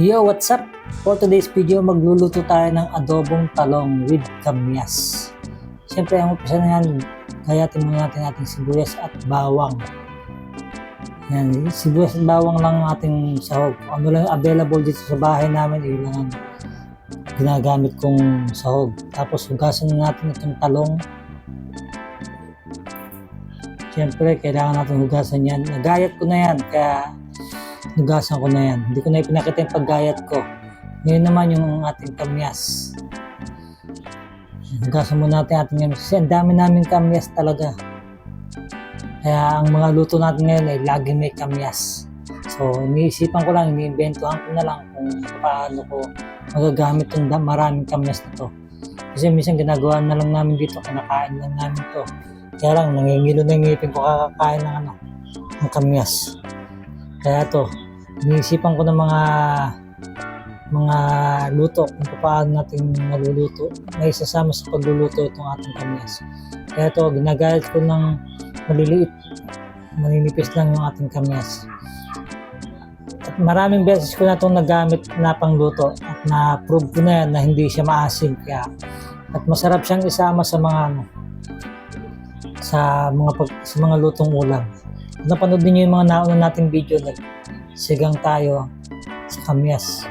Yo, what's up? For today's video, magluluto tayo ng adobong talong with kamyas. Siyempre, ang umpisa na yan, gayatin muna natin ating sibuyas at bawang. Yan, sibuyas at bawang lang ang ating sahog. Ano lang available dito sa bahay namin, yun lang ang ginagamit kong sahog. Tapos, hugasan na natin itong talong. Siyempre, kailangan natin hugasan yan. Nagayat ko na yan, kaya Nugasan ko na yan. Hindi ko na ipinakita yung paggayat ko. Ngayon naman yung ating kamyas. Nugasan muna natin ating kamyas. Kasi ang dami namin kamyas talaga. Kaya ang mga luto natin ngayon ay lagi may kamyas. So, iniisipan ko lang, iniimbentuhan ko na lang kung paano ko magagamit yung maraming kamyas na to. Kasi minsan ginagawa na lang namin dito, kinakain lang namin to. Kaya lang, nangingilo na ngipin ko kakakain ng ano, ng kamyas. Kaya to, iniisipan ko ng mga mga luto kung paano natin maluluto. May isasama sa pagluluto itong ating kamyas. Kaya to, ginagayat ko ng maliliit. Maninipis lang yung ating kamyas. At maraming beses ko na itong nagamit na pangluto at na-prove ko na yan na hindi siya maasim. Kaya, at masarap siyang isama sa mga ano, sa mga pag, sa mga lutong ulam. Napanood niyo yung mga nauna nating video, nagsigang tayo sa kamyas.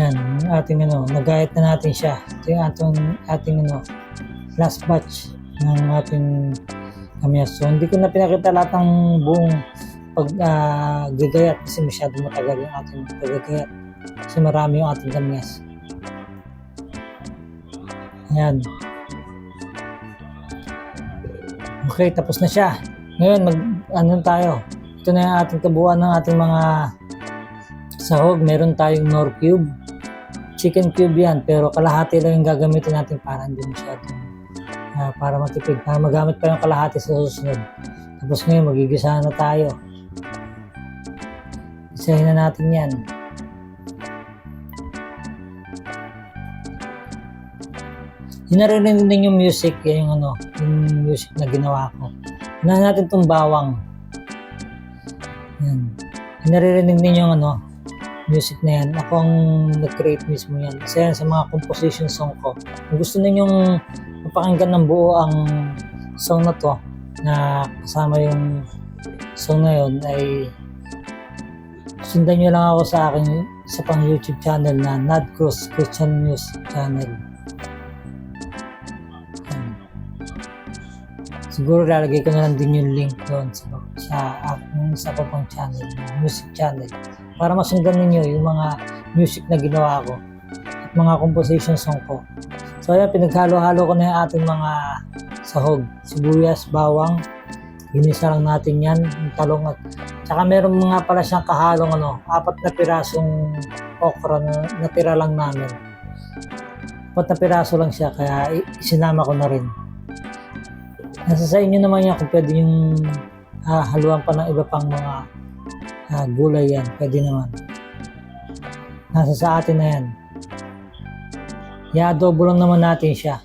Yan, ating ano, nagayat na natin siya. Ito yung ating, ating ano, last batch ng ating kamyas. So, hindi ko na pinakita lahat ng buong pag gagayat kasi masyado matagal yung ating paggagayat. Kasi marami yung ating kamyas. Yan. Okay, tapos na siya. Ngayon, mag, ano tayo? Ito na yung ating kabuuan ng ating mga sahog. Meron tayong nor cube. Chicken cube yan, pero kalahati lang yung gagamitin natin para hindi masyado ah, para matipid. Para magamit pa yung kalahati sa susunod. Tapos ngayon, magigisa na tayo. Isahin na natin yan. Yung narinig din yung music, yan yung ano, yung music na ginawa ko. Unahin natin itong bawang. Yan. Yung naririnig din yung ano, music na yan. Ako ang nag-create mismo yan. Isa yan sa mga composition song ko. Kung gusto ninyong mapakinggan ng buo ang song na to, na kasama yung song na yun, ay sundan nyo lang ako sa akin sa pang YouTube channel na Nad Cruz Christian News Channel. Siguro lalagay ko na lang din yung link doon sa, sa sa ko pang channel, music channel. Para masundan ninyo yung mga music na ginawa ko at mga composition song ko. So ayan, pinaghalo-halo ko na yung ating mga sahog, sibuyas, bawang, ginisa lang natin yan, yung talong at Tsaka meron mga pala siyang kahalong ano, apat na pirasong okra na natira lang namin. Apat na piraso lang siya, kaya i- sinama ko na rin. Nasa sa inyo naman yan kung pwede yung ah, haluan pa ng iba pang mga ah, gulay yan. Pwede naman. Nasa sa atin na yan. I-adobo lang naman natin siya.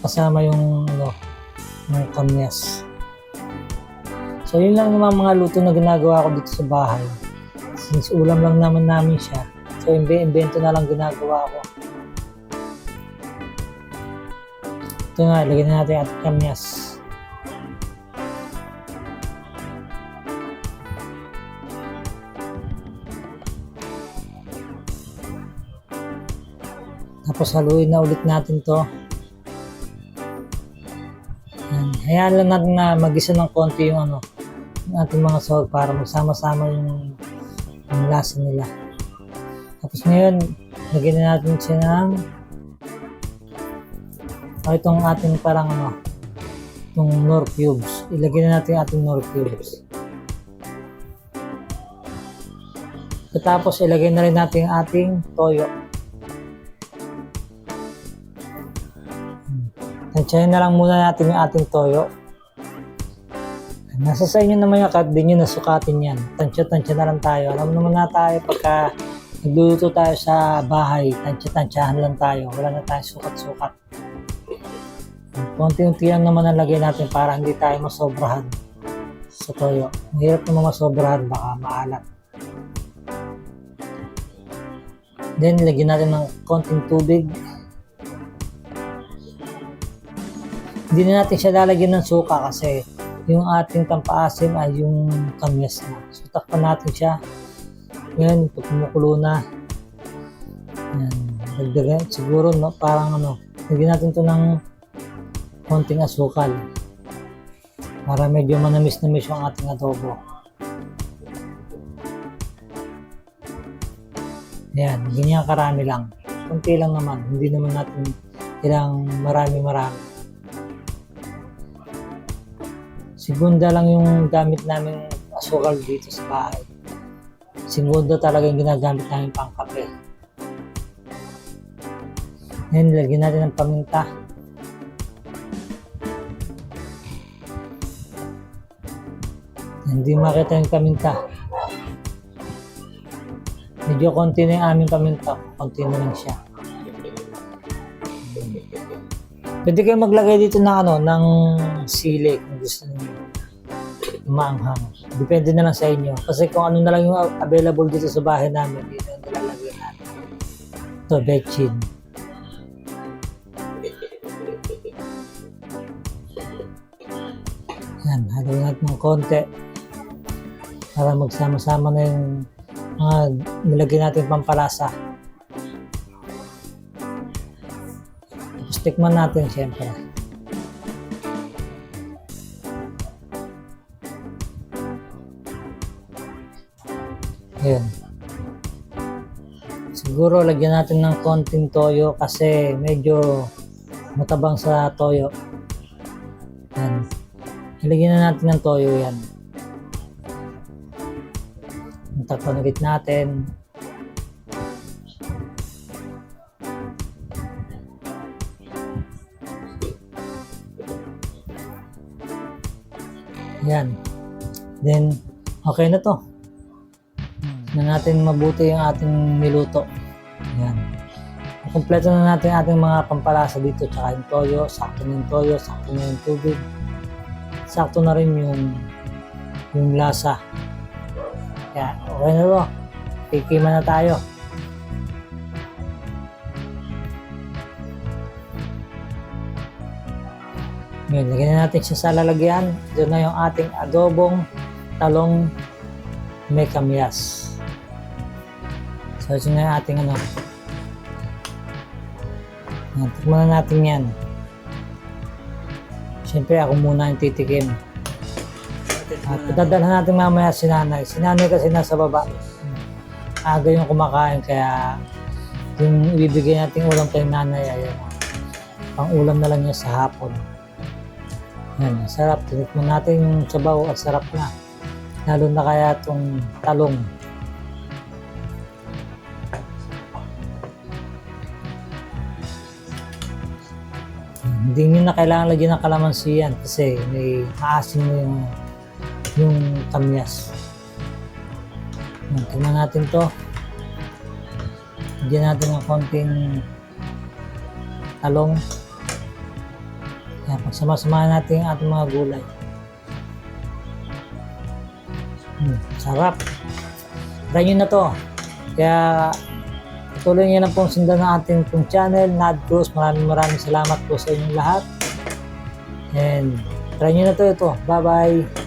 Kasama yung ano, yung kamyas. So yun lang naman mga luto na ginagawa ko dito sa bahay. Since ulam lang naman namin siya. So imbe-invento na lang ginagawa ko. Ito nga, lagyan na natin at kamyas. Tapos haluin na ulit natin to. Yan. Hayaan lang natin na magisa ng konti yung ano, yung ating mga sahog para magsama-sama yung, yung lasa nila. Tapos ngayon, lagyan na natin siya ng o itong ating parang ano, itong nor cubes. Ilagay na natin ating nor cubes. Tapos ilagay na rin natin ating toyo. Tansyahin na lang muna natin yung ating toyo. Nasa sa inyo naman yung kahit di nyo nasukatin yan. Tansya-tansya na lang tayo. Alam naman na tayo pagka nagluluto tayo sa bahay, tansya-tansyahan lang tayo. Wala na tayong sukat-sukat. Konti-unti lang naman ang lagay natin para hindi tayo masobrahan. sa toyo. Mahirap naman masobrahan, baka maalat. Then, lagyan natin ng konting tubig. Hindi na natin siya lalagyan ng suka kasi yung ating tampaasim ay yung kamyas na. So, takpan natin siya. Ngayon, pag kumukulo na, yan, dagdagan, siguro, no, parang ano, lagyan natin to ng konting asukal para medyo manamis-namis yung ating adobo. Yan, ganyan karami lang. Kunti lang naman, hindi naman natin kailangang marami-marami. Segunda lang yung gamit namin asukal dito sa bahay. Segunda talaga yung ginagamit namin pang kape. Ngayon, lagyan natin ng paminta. Hindi makita yung paminta. Medyo konti na yung aming paminta. Konti na lang siya. Pwede kayo maglagay dito ng ano, ng sili kung gusto niyo maanghang. Depende na lang sa inyo. Kasi kung ano na lang yung available dito sa bahay namin, dito ang nilalagay natin. Ito, bechin. Yan, haluin natin ng konti para magsama-sama na yung mga nilagay natin pampalasa. Tapos tikman natin siyempre. Ayan. Siguro lagyan natin ng konting toyo kasi medyo matabang sa toyo. Yan. Ilagyan na natin ng toyo yan. Takpan ulit natin. Yan. Then, okay na to. Na natin mabuti yung ating niluto. Yan. Kompleto na natin ating mga pampalasa dito. Tsaka yung toyo, sakto na yung toyo, sakto na yung tubig. Sakto na rin yung yung lasa. Kaya, okay na to. Tikiman na tayo. Ngayon, lagyan na natin siya sa lalagyan. Doon na yung ating adobong talong may. So, ito na yung ating ano. Yan, tikman na natin yan. Siyempre, ako muna yung titikim. At dadalhan natin mamaya si nanay. Si nanay kasi nasa baba. Aga yung kumakain, kaya yung ibibigay natin ulam kay nanay ay pang ulam na lang niya sa hapon. Yan, sarap. Tinikman natin yung sabaw at sarap na. Lalo na kaya itong talong. Hindi nyo na kailangan lagyan ng kalamansi yan kasi may maasim na yung, yung kamyas. Tingnan natin to. Lagyan natin ng konting talong. Yan, pagsama-samahan natin yung ating mga gulay. Hmm, sarap. Try nyo na to. Kaya patuloy nyo lang pong sundan ng ating pong channel, Nad Cruz. Maraming maraming salamat po sa inyong lahat. And try nyo na to ito. Bye-bye.